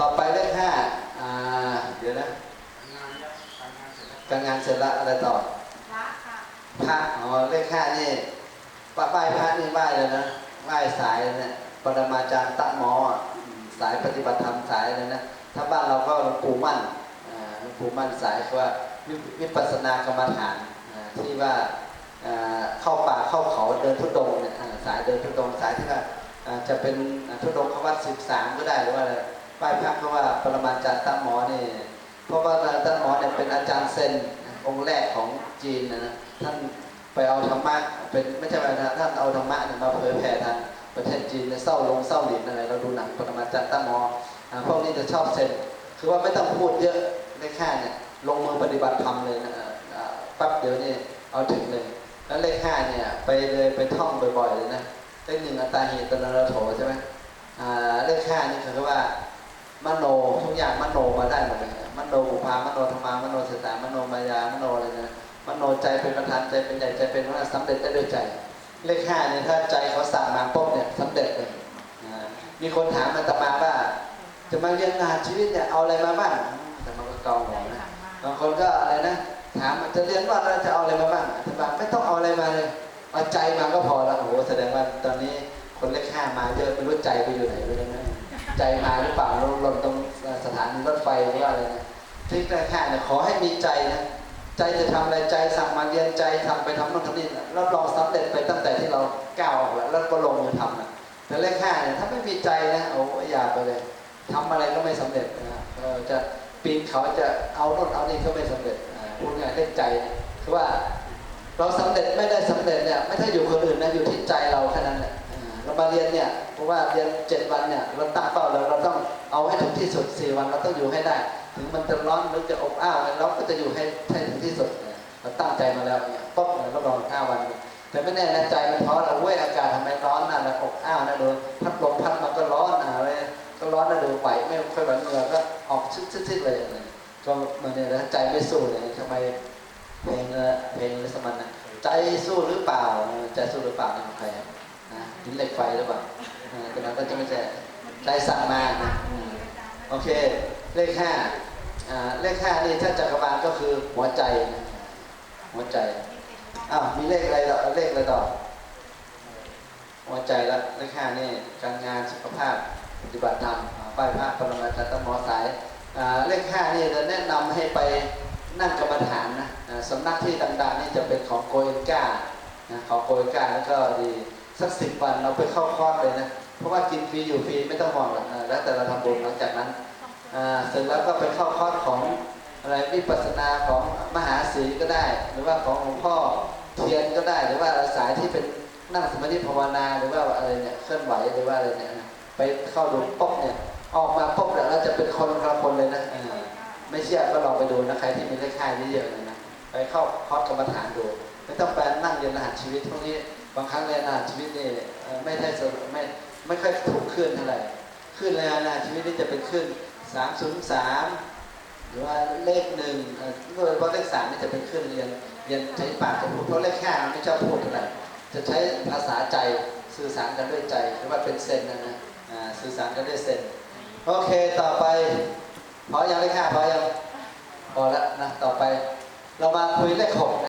ต่อไปเลขห้าอ่าเดี๋ยวนะงานยักษ์การงานเสร็จแล้วการงานเสร็จแล้วอะไรต่อพระค่ะพระอ๋อเลขห้านี่ป้าไหว้พระนี่ไหว้เลยนะไหว้สายเลยเนี่ยปรมาจารย์ตะหมออะอืมสายปฏิบัติธรรมสายเลยนะถ้าบ้านเราก็หลวงปู่มั่นอ่าหลวงปู่มั่นสายคือว่าวิวิปัสสนากรรมฐานอ่าที่ว่าอ่าเข้าป่าเข้าเขาเดินทุดงค์เนี่ยอ่าสายเดินทุดงค์สายที่ว่าอ่าจะเป็นอ่าทุดงควัดสิบสามก็ได้หรือว่าอะไร ไหว้พระเพราะว่าปรมาจารย์ตะหมอนี่เพราะว่าอาจารย์หมอเนี่ยเป็นอาจารย์เซนองค์แรกของจีนนะท่านไปเอาธรรมะเป็นไม่ใช่ว่าท่านเอาธรรมะเนี่ยมาเผยแผ่ทางประเทศจีนในเศร้าลงเศร้าหลินอะไรเราดูหนังปรมาจารย์ตั้งหมอพวกนี้จะชอบเซนคือว่าไม่ต้องพูดเยอะได้แค่เนี่ยลงมือปฏิบัติธรรมเลยนะปั๊บเดี๋ยวนี่เอาถึงเลยแล้วเลขห้าเนี่ยไปเลยไปท่องบ่อยๆเลยนะเลขหนึ่งอัตตาเหิตนรโถใช่ไหมอ่าเลขห้านี่คือว่า มโนทุกอย่างมโนมาได้หมดเลยมโนบุพามโนธรรมามโนเสตามโนมายามโนอะไรนะมโนใจเป็นประธานใจเป็นใหญ่ใจเป็นว่าสำเร็จได้ด้วยใจ เลขห้าเนี่ยถ้าใจเขาสั่งมาปุ๊บเนี่ยสำเร็จเลยมีคนถามอาตมาว่า จะมาเรียนงานชีวิตเนี่ยเอาอะไรมาบ้างแต่มันก็เกาหัวนะบางคนก็อะไรนะถามจะเรียนว่าเราจะเอาอะไรมาบ้างอาตมาไม่ต้องเอาอะไรมาเลยเอาใจมาก็พอแล้วโอ้โหแสดงว่าตอนนี้คนเลขห้ามาเยอะไม่รู้ใจไปอยู่ไหนเลยนะ ใจมาหรือเปล่าลงลงตรงสถานีรถไฟหรือว่าอะไรนะที่แรกๆเนี่ยขอให้มีใจนะใจจะทำอะไรใจสั่งมาเรียนใจทำไปทำโน่นทำนี่รับรองสำเร็จไปตั้งแต่ที่เราก้าวออกแล้วแล้วก็ลงมือทำนะแต่เลขห้าเนี่ยถ้าไม่มีใจนะโอ้ยอย่าไปเลยทำอะไรก็ไม่สำเร็จนะเออจะปีนเขาจะเอาโน่นเอานี่ก็ไม่สำเร็จพูดง่ายเรื่องใจคือว่าเราสำเร็จไม่ได้สำเร็จเนี่ยไม่ใช่อยู่คนอื่นนะอยู่ที่ใจเราแค่นั้นแหละเรามาเรียนเนี่ย ว่าเรียนเจ็ดวันเนี่ยเราตั้งเป้าเราเราต้องเอาให้ถึงที่สุดสี่วันเราต้องอยู่ให้ได้ ถึงมันจะร้อนหรือจะอบอ้าวเราก็จะอยู่ให้ให้ถึงที่สุดเนี่ยเราตั้งใจมาแล้วเนี่ยปุ๊บเนี่ยเราลองห้าวัน แต่ไม่แน่นะใจมันท้อเราเว้ยอากาศทำไมร้อนน่ะแล้วอบอ้าวนะโดนพัดลมพัดมันก็ร้อนนะอะไรก็ร้อนนะดูไหวไม่ค่อยไหวเหงื่อก็ออกชิดๆเลยก็มันเนี่ยนะใจไม่สู้เลยทำไมเพลงเอ่อเพลงลิสมันนะใจสู้หรือเปล่าใจสู้หรือเปล่านี่ใครครับ นะหินเหล็กไฟหรือเปล่าเออแต่นั้นก็จะไม่ใช่ใจสั่งมานะโอเค เลขห้าเลขห้านี่ถ้าจักรวาลก็คือหัวใจ หัวใจอ้าวมีเลขอะไรต่อเลขอะไรต่อหัวใจละเลขห้านี่การงานสุขภาพปฏิบัติธรรมอ่าไหว้พระปรมาจารย์ตหมอสายเลขห้านี่จะแนะนำให้ไปนั่งกรรมฐานนะอ่าสำนักที่ดังๆนี่จะเป็นของโกเอนกาของโกเอนกาแล้วก็ดี สักสิบวันเราไปเข้าคอร์สเลยนะ เพราะว่ากินฟรีอยู่ฟรีไม่ต้องห่วงหรอกอ่าแล้วแต่เราทำบุญหลังจากนั้นอ่าเสร็จแล้วก็ไปเข้าคอร์สของอะไรวิปัสสนาของมหาศรีก็ได้ หรือว่าของหลวงพ่อเทียนก็ได้ หรือว่าสายที่เป็นนั่งสมาธิภาวนาหรือว่าอะไรเนี่ยเคลื่อนไหวหรือว่าอะไรเนี่ยนะไปเข้าดูปุ๊บเนี่ยออกมาปุ๊บเนี่ยเราจะเป็นคนละคนเลยนะเออไม่เชื่อก็ลองไปดูนะใครที่มีเลขค่ายเยอะๆเลยนะไปเข้าคอร์สกรรมฐานดูไม่ต้องไปนั่งเรียนรหัสชีวิตพวกนี้ บางครั้งเรียนรหัสชีวิตนี่ไม่ได้สรุปไม่ไม่ค่อยถูกขึ้นเท่าไหร่ขึ้นเรียนรหัสชีวิตนี่จะเป็นขึ้นสามศูนย์สามหรือว่าเลขหนึ่งเอ่อโดยเฉพาะเลขสามนี่จะเป็นขึ้นเรียนเรียนใช้ปากจะพูดเพราะเลขห้าไม่ชอบพูดเท่าไหร่จะใช้ภาษาใจสื่อสารกันด้วยใจหรือว่าเป็นเซนนะนะสื่อสารกันด้วยเซนโอเคต่อไปพอยังเลขห้าพอยังพอแล้วนะต่อไปเรามาคุยเลขหก